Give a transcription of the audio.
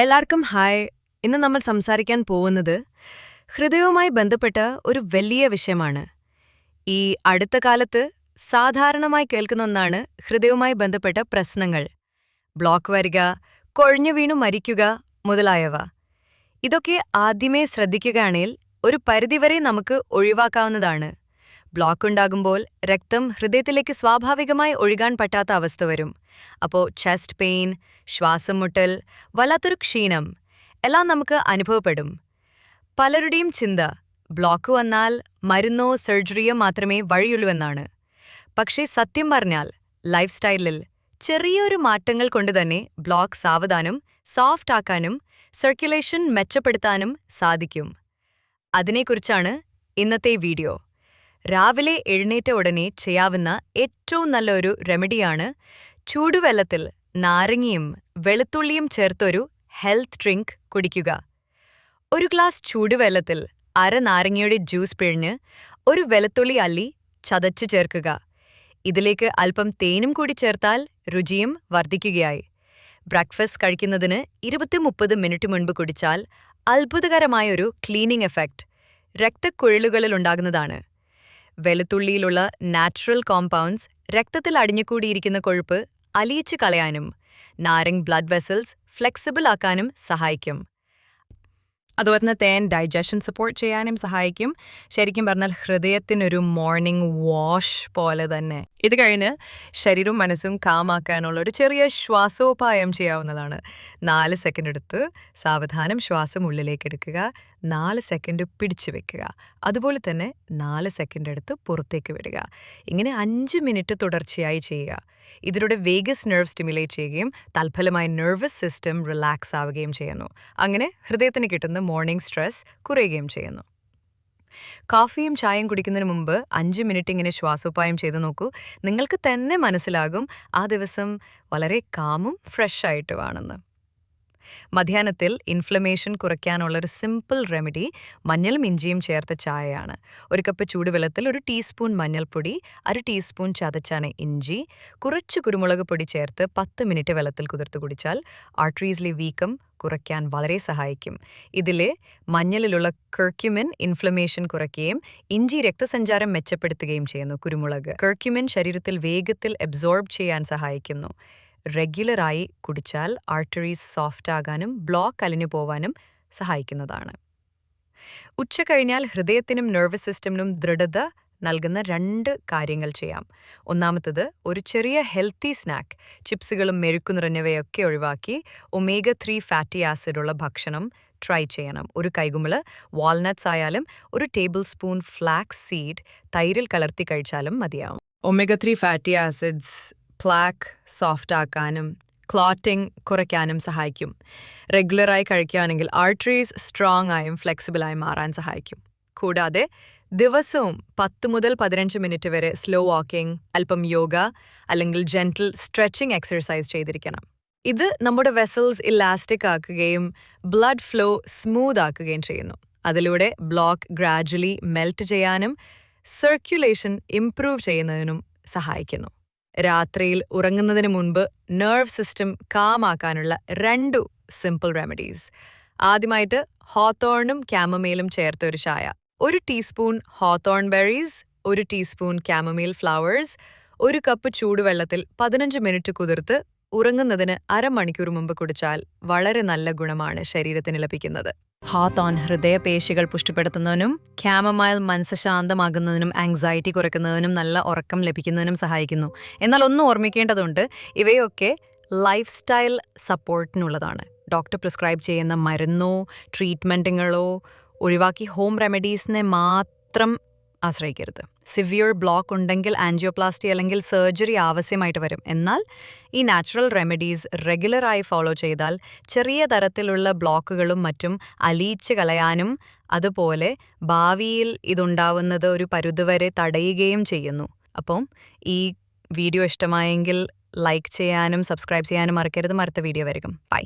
എല്ലാവർക്കും ഹായ്. ഇന്ന് നമ്മൾ സംസാരിക്കാൻ പോകുന്നത് ഹൃദയവുമായി ബന്ധപ്പെട്ട ഒരു വലിയ വിഷയമാണ്. ഈ അടുത്ത കാലത്ത് സാധാരണമായി കേൾക്കുന്ന ഒന്നാണ് ഹൃദയവുമായി ബന്ധപ്പെട്ട പ്രശ്നങ്ങൾ. ബ്ലോക്ക് വരിക കൊഴിഞ്ഞു വീണു മരിക്കുക മുതലായവ. ഇതൊക്കെ ആദ്യമേ ശ്രദ്ധിക്കുകയാണെങ്കിൽ ഒരു പരിധിവരെ നമുക്ക് ഒഴിവാക്കാവുന്നതാണ്. ബ്ലോക്ക് ഉണ്ടാകുമ്പോൾ രക്തം ഹൃദയത്തിലേക്ക് സ്വാഭാവികമായി ഒഴുകാൻ പറ്റാത്ത അവസ്ഥ വരും. അപ്പോൾ ചെസ്റ്റ് പെയിൻ ശ്വാസം മുട്ടൽ വല്ലാത്തൊരു ക്ഷീണം എല്ലാം നമുക്ക് അനുഭവപ്പെടും. പലരുടെയും ചിന്ത ബ്ലോക്ക് വന്നാൽ മരുന്നോ സർജറിയോ മാത്രമേ വഴിയുള്ളൂ എന്നാണ്. പക്ഷേ സത്യം പറഞ്ഞാൽ ലൈഫ് സ്റ്റൈലിൽ ചെറിയൊരു മാറ്റങ്ങൾ കൊണ്ട് തന്നെ ബ്ലോക്ക് സാവധാനം സോഫ്റ്റ് ആക്കാനും സർക്കുലേഷൻ മെച്ചപ്പെടുത്താനും സാധിക്കും. അതിനെക്കുറിച്ചാണ് ഇന്നത്തെ വീഡിയോ രാവിലെ എഴുന്നേറ്റ ഉടനെ ചെയ്യാവുന്ന ഏറ്റവും നല്ലൊരു റെമഡിയാണ് ചൂടുവെള്ളത്തിൽ നാരങ്ങയും വെളുത്തുള്ളിയും ചേർത്തൊരു ഹെൽത്ത് ഡ്രിങ്ക് കുടിക്കുക. ഒരു ഗ്ലാസ് ചൂടുവെള്ളത്തിൽ അര നാരങ്ങയുടെ ജ്യൂസ് പിഴിഞ്ഞ് ഒരു വെളുത്തുള്ളി അല്ലി ചതച്ചു ചേർക്കുക. ഇതിലേക്ക് അല്പം തേനും കൂടി ചേർത്താൽ രുചിയും വർദ്ധിക്കുകയായി. ബ്രേക്ക്ഫാസ്റ്റ് കഴിക്കുന്നതിന് ഇരുപത്തി മുപ്പത് മിനിറ്റ് മുൻപ് കുടിച്ചാൽ അത്ഭുതകരമായൊരു ക്ലീനിംഗ് എഫക്റ്റ് രക്തക്കുഴലുകളിലുണ്ടാകുന്നതാണ് വെളുത്തുള്ളിയിലുള്ള നാച്ചുറൽ കോമ്പൗണ്ട്സ് രക്തത്തിൽ അടിഞ്ഞുകൂടിയിരിക്കുന്ന കൊഴുപ്പ് അലിയിച്ചു കളയാനും നാരങ് ബ്ലഡ് വെസൽസ് ഫ്ലെക്സിബിൾ ആക്കാനും സഹായിക്കും. അതുപോലെ തന്നെ തേൻ ഡൈജഷൻ സപ്പോർട്ട് ചെയ്യാനും സഹായിക്കും. ശരിക്കും പറഞ്ഞാൽ ഹൃദയത്തിനൊരു മോർണിംഗ് വാഷ് പോലെ തന്നെ. ഇത് കഴിഞ്ഞ് ശരീരവും മനസ്സും കാമാക്കാനുള്ള ഒരു ചെറിയ ശ്വാസോപായം ചെയ്യാവുന്നതാണ്. നാല് സെക്കൻഡ് എടുത്ത് സാവധാനം ശ്വാസം ഉള്ളിലേക്ക് എടുക്കുക. നാല് സെക്കൻഡ് പിടിച്ചു വെക്കുക. അതുപോലെ തന്നെ നാല് സെക്കൻഡ് എടുത്ത് പുറത്തേക്ക് വിടുക. ഇങ്ങനെ അഞ്ച് മിനിറ്റ് തുടർച്ചയായി ചെയ്യുക. ഇതിലൂടെ വേഗസ് നെർവ് സ്റ്റിമുലേറ്റ് ചെയ്യുകയും തൽഫലമായി നെർവസ് സിസ്റ്റം റിലാക്സ് ആവുകയും ചെയ്യുന്നു. അങ്ങനെ ഹൃദയത്തിന് കിട്ടുന്ന മോർണിംഗ് സ്ട്രെസ് കുറയുകയും ചെയ്യുന്നു. കോഫിയും ചായയും കുടിക്കുന്നതിന് മുമ്പ് അഞ്ച് മിനിറ്റ് ഇങ്ങനെ ശ്വാസോപായം ചെയ്തു നോക്കൂ. നിങ്ങൾക്ക് തന്നെ മനസ്സിലാകും ആ ദിവസം വളരെ കാമും ഫ്രഷ് ആയിട്ടുമാണെന്ന് മധ്യാഹ്നത്തിൽ ഇൻഫ്ലമേഷൻ കുറയ്ക്കാനുള്ള ഒരു സിമ്പിൾ റെമഡി മഞ്ഞളും ഇഞ്ചിയും ചേർത്ത ചായയാണ്. ഒരു കപ്പ് ചൂടുവെള്ളത്തിൽ ഒരു ടീസ്പൂൺ മഞ്ഞൾപ്പൊടി അര ടീസ്പൂൺ ചതച്ചാണ് ഇഞ്ചി കുറച്ച് കുരുമുളക് പൊടി ചേർത്ത് പത്ത് മിനിറ്റ് വെള്ളത്തിൽ കുതിർത്ത് കുടിച്ചാൽ ആർട്ടറീസിലെ വീക്കം കുറയ്ക്കാൻ വളരെ സഹായിക്കും. ഇതിൽ മഞ്ഞളിലുള്ള കെർക്യുമിൻ ഇൻഫ്ലമേഷൻ കുറയ്ക്കുകയും ഇഞ്ചി രക്തസഞ്ചാരം മെച്ചപ്പെടുത്തുകയും ചെയ്യുന്നു കുരുമുളക്. കെർക്യുമിൻ ശരീരത്തിൽ വേഗത്തിൽ അബ്സോർബ് ചെയ്യാൻ സഹായിക്കുന്നു. റെഗുലറായി കുടിച്ചാൽ ആർട്ടറീസ് സോഫ്റ്റ് ആകാനും ബ്ലോക്ക് അലിഞ്ഞു പോവാനും സഹായിക്കുന്നതാണ്. ഉച്ച കഴിഞ്ഞാൽ ഹൃദയത്തിനും നെർവസ് സിസ്റ്റമിനും ദൃഢത നൽകുന്ന രണ്ട് കാര്യങ്ങൾ ചെയ്യാം. ഒന്നാമത്തത് ഒരു ചെറിയ ഹെൽത്തി സ്നാക്ക് ചിപ്സുകളും മെഴുക്കു നിറഞ്ഞവയൊക്കെ ഒഴിവാക്കി ഒമേഗ ത്രീ ഫാറ്റി ആസിഡുള്ള ഭക്ഷണം ട്രൈ ചെയ്യണം. ഒരു കൈകുമ്പൾ വാൾനട്ട്സ് ആയാലും ഒരു ടേബിൾ സ്പൂൺ ഫ്ലാക്സ് സീഡ് തൈരിൽ കലർത്തി കഴിച്ചാലും മതിയാവും. Omega three fatty acids plaque soft ആക്കാനും ക്ലോട്ടിംഗ് കുറയ്ക്കാനും സഹായിക്കും. റെഗുലറായി കഴിക്കുകയാണെങ്കിൽ ആർട്ടറീസ് സ്ട്രോങ് ആയും ഫ്ലെക്സിബിളായും മാറാൻ സഹായിക്കും. കൂടാതെ ദിവസവും പത്ത് മുതൽ പതിനഞ്ച് മിനിറ്റ് വരെ സ്ലോ വാക്കിംഗ് അല്പം യോഗ അല്ലെങ്കിൽ ജെന്റിൽ സ്ട്രെച്ചിങ് എക്സർസൈസ് ചെയ്തിരിക്കണം. ഇത് നമ്മുടെ വെസൽസ് ഇലാസ്റ്റിക് ആക്കുകയും ബ്ലഡ് ഫ്ലോ സ്മൂത്ത് ആക്കുകയും ചെയ്യുന്നു. അതിലൂടെ ബ്ലോക്ക് ഗ്രാജുവലി മെൽറ്റ് ചെയ്യാനും സർക്കുലേഷൻ ഇംപ്രൂവ് ചെയ്യുന്നതിനും സഹായിക്കുന്നു. രാത്രിയിൽ ഉറങ്ങുന്നതിന് മുൻപ് നെർവ് സിസ്റ്റം കാമാക്കാനുള്ള രണ്ടു സിമ്പിൾ റെമഡീസ് ആദ്യമായിട്ട് ഹോത്തോണും ക്യാമമേലും ചേർത്ത ഒരു ചായ. ഒരു ടീസ്പൂൺ ഹോത്തോൺ ബെറീസ് ഒരു ടീസ്പൂൺ ക്യാമമേൽ ഫ്ലവേഴ്സ് ഒരു കപ്പ് ചൂടുവെള്ളത്തിൽ പതിനഞ്ച് മിനിറ്റ് കുതിർത്ത് ഉറങ്ങുന്നതിന് അരമണിക്കൂർ മുമ്പ് കുടിച്ചാൽ വളരെ നല്ല ഗുണമാണ് ശരീരത്തിന് ലഭിക്കുന്നത്. ഹാത്ത് ഓൺ ഹൃദയപേശികൾ പുഷ്ടിപ്പെടുത്തുന്നതിനും ക്യാമമൈൽ മനസ്സ് ശാന്തമാകുന്നതിനും ആങ്സൈറ്റി കുറയ്ക്കുന്നതിനും നല്ല ഉറക്കം ലഭിക്കുന്നതിനും സഹായിക്കുന്നു. എന്നാൽ ഒന്ന് ഓർമ്മിക്കേണ്ടതുണ്ട് ഇവയൊക്കെ ലൈഫ് സ്റ്റൈൽ സപ്പോർട്ടിനുള്ളതാണ് ഡോക്ടർ പ്രിസ്ക്രൈബ് ചെയ്യുന്ന മരുന്നോ ട്രീറ്റ്മെന്റുകളോ ഒഴിവാക്കി ഹോം റെമഡീസിനെ മാത്രം ആശ്രയിക്കരുത്. സിവിയർ ബ്ലോക്ക് ഉണ്ടെങ്കിൽ ആൻജിയോപ്ലാസ്റ്റി അല്ലെങ്കിൽ സർജറി ആവശ്യമായിട്ട് വരും. എന്നാൽ ഈ നാച്ചുറൽ റെമഡീസ് റെഗുലറായി ഫോളോ ചെയ്താൽ ചെറിയ തരത്തിലുള്ള ബ്ലോക്കുകളും മറ്റും അലിയിച്ച് കളയാനും അതുപോലെ ഭാവിയിൽ ഇതുണ്ടാവുന്നത് ഒരു പരുതുവരെ തടയുകയും ചെയ്യുന്നു. അപ്പം ഈ വീഡിയോ ഇഷ്ടമായെങ്കിൽ ലൈക്ക് ചെയ്യാനും സബ്സ്ക്രൈബ് ചെയ്യാനും മറക്കരുത്. അടുത്ത വീഡിയോ വരും ബൈ